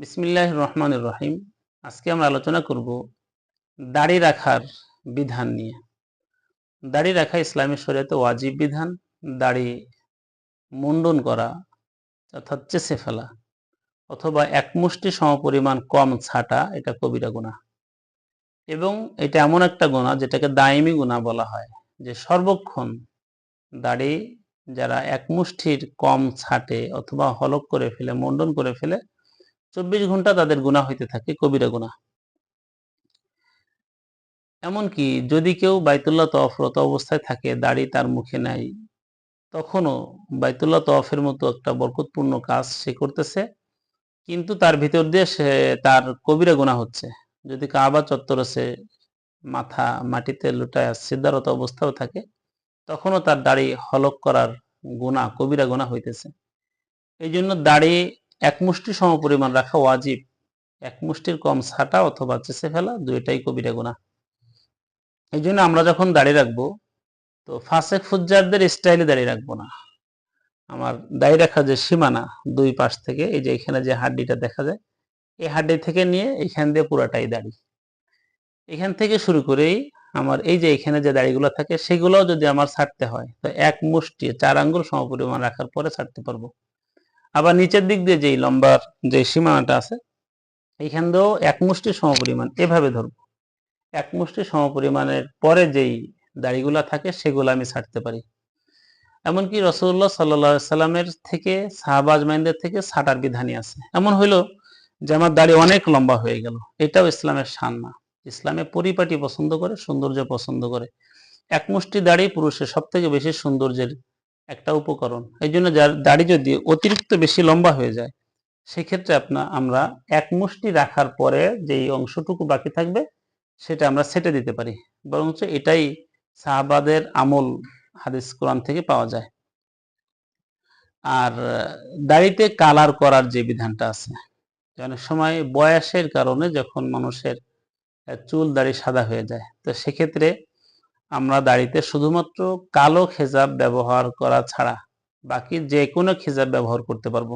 বিসমিল্লাহ রহমান রহিম। আজকে আমরা আলোচনা করব দাড়ি রাখার বিধান নিয়ে। দাড়ি রাখা ইসলামী শরীয়তে ওয়াজিব বিধান। দাড়ি মুন্ডন করা অর্থাৎ চেষে ফেলা অথবা এক মুষ্টি সমপরিমাণ কম ছাটা, এটা কবিরা গুণা এবং এটা এমন একটা গুণা যেটাকে দায়মি গুণা বলা হয়, যে সর্বক্ষণ দাড়ি যারা এক মুষ্টির কম ছাটে অথবা হলক করে ফেলে, মুন্ডন করে ফেলে চব্বিশ ঘণ্টা তাদের গুণা হইতে থাকে, কবিরা গুণা এমনকি যদি কেউ বাইতুল্লাহ তফরত অবস্থায় থাকে, দাড়ি তার মুখে নাই, তখনও বাইতুল্লাহ তফের মতো একটা বরকতপূর্ণ কাজ সে করতেছে, কিন্তু তার ভিতর দিয়ে সে তার কবিরা গুণা হচ্ছে। যদি কাবা চত্বরে সে মাথা মাটিতে লুটায় সিদ্ধারত অবস্থাও থাকে, তখনও তার দাড়ি হলক করার গুণা কবিরা গুণা হইতেছে। এই জন্য দাড়ি এক মুষ্টি সম পরিমাণ রাখা ওয়াজিব। এক মুষ্টির কম ছাটা অথবা চেষে ফেলা দুইটাই কবিরা গুণা এই জন্য আমরা যখন দাড়ি রাখব, তো ফাঁসেক ফুজ্জারদের স্টাইলে দাঁড়িয়ে রাখব না। আমার দাড়ি রাখা যে সীমানা দুই পাশ থেকে, এই যে এখানে যে হাড্ডিটা দেখা যায়, এই হাড্ডি থেকে নিয়ে এখান দিয়ে পুরাটাই দাড়ি। এখান থেকে শুরু করেই আমার এই যে এখানে যে দাড়িগুলো থাকে, সেগুলোও যদি আমার ছাড়তে হয়, তো এক মুষ্টি চার আঙ্গুল সমপরিমাণ রাখার পরে ছাড়তে পারব। আবার নিচের দিক দিয়ে যেই লম্বার যে সীমানাটা আছে, এইখান দিয়েও এক মুষ্টি সমপরিমাণ এভাবে ধরবো। এক মুষ্টি সমপরিমাণের পরে যেই দাড়িগুলা থাকে, সেগুলো আমি ছাড়তে পারি। এমনকি রসুল্লাহ সাল্লা সাল্লামের থেকে শাহবাজ মাইনদের থেকে ছাটার বিধানই আছে। এমন হইল যে আমার দাড়ি অনেক লম্বা হয়ে গেল। এটাও ইসলামের শান না। ইসলামে পরিপাটি পছন্দ করে, সৌন্দর্য পছন্দ করে। এক মুষ্টি দাড়ি পুরুষের সব থেকে বেশি সৌন্দর্যের একটা উপকরণ। এই জন্য দাড়ি যদি অতিরিক্ত বেশি লম্বা হয়ে যায়, সেক্ষেত্রে আপনার আমরা এক মুষ্টি রাখার পরে যেই অংশটুকু বাকি থাকবে, সেটা আমরা সেটে দিতে পারি। বরঞ্চ এটাই সাহাবাদের আমল হাদিস কোরআন থেকে পাওয়া যায়। আর দাড়িতে কালার করার যে বিধানটা আছে অনেক সময় বয়সের কারণে যখন মানুষের চুল দাড়ি সাদা হয়ে যায়, তো সেক্ষেত্রে আমরা দাড়িতে শুধুমাত্র কালো খেজাব ব্যবহার করা ছাড়া বাকি যে কোনো খেজাব ব্যবহার করতে পারব।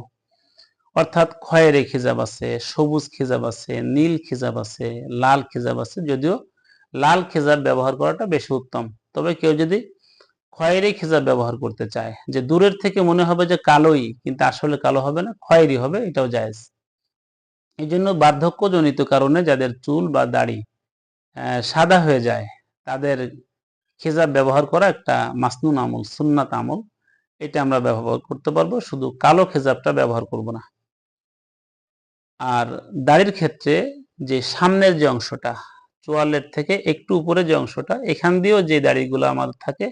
অর্থাৎ খয়েরি খেজাব আছে, সবুজ খেজাব আছে, নীল খেজাব আছে, লাল খেজাব আছে, যদিও লাল খেজাব ব্যবহার করাটা বেশি উত্তম। তবে কেউ যদি খয়েরি খেজাব ব্যবহার করতে চায়, যে দূরের থেকে মনে হবে যে কালোই, কিন্তু আসলে কালো হবে না খয়েরি হবে, এটাও জায়েজ। এই জন্য বার্ধক্যজনিত কারণে যাদের চুল বা দাড়ি সাদা হয়ে যায়, তাদের খেজাব ব্যবহার করা একটা মাসনুন আমল, সুন্নাত আমল। এটা আমরা ব্যবহার করতে পারব, শুধু কালো খেজাবটা ব্যবহার করব না। আর দাড়ির ক্ষেত্রে যে সামনের যে অংশটা, চোয়ালের থেকে একটু উপরে যে অংশটা, এখান দিয়েও যে দাড়িগুলো আমার থাকে,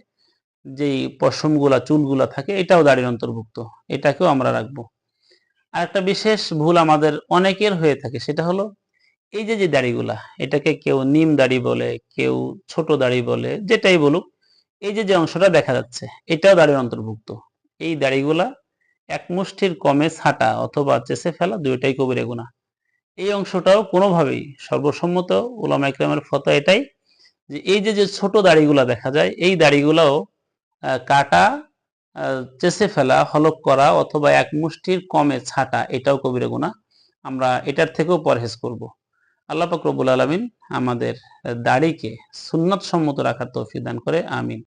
যেই পশমগুলা, চুলগুলা থাকে, এটাও দাড়ির অন্তর্ভুক্ত। এটাকেও আমরা রাখব। আর একটা বিশেষ ভুল আমাদের অনেকের হয়ে থাকে, সেটা হলো এই যে যে দাড়িগুলা, এটাকে কেউ নিম দাড়ি বলে, কেউ ছোট দাড়ি বলে, যেটাই বলুক, এই যে যে অংশটা দেখা যাচ্ছে, এটাও দাড়ির অন্তর্ভুক্ত। এই দাড়িগুলা এক মুষ্টির কমে ছাটা অথবা চেষে ফেলা দুইটাই কবিরে গুণা এই অংশটাও কোনোভাবেই সর্বসম্মত উলামা ইকরামের ফটো এটাই যে, এই যে যে ছোট দাড়িগুলা দেখা যায়, এই দাড়িগুলাও কাটা চেষে ফেলা, হলক করা অথবা এক মুষ্টির কমে ছাটা, এটাও কবিরে গুণা আমরা এটার থেকেও পরহেজ করব। আল্লাহ পাক আলমিন আমাদের দাড়িকে সুন্নত সম্মত রাখার তৌফিক দান করে আমিন।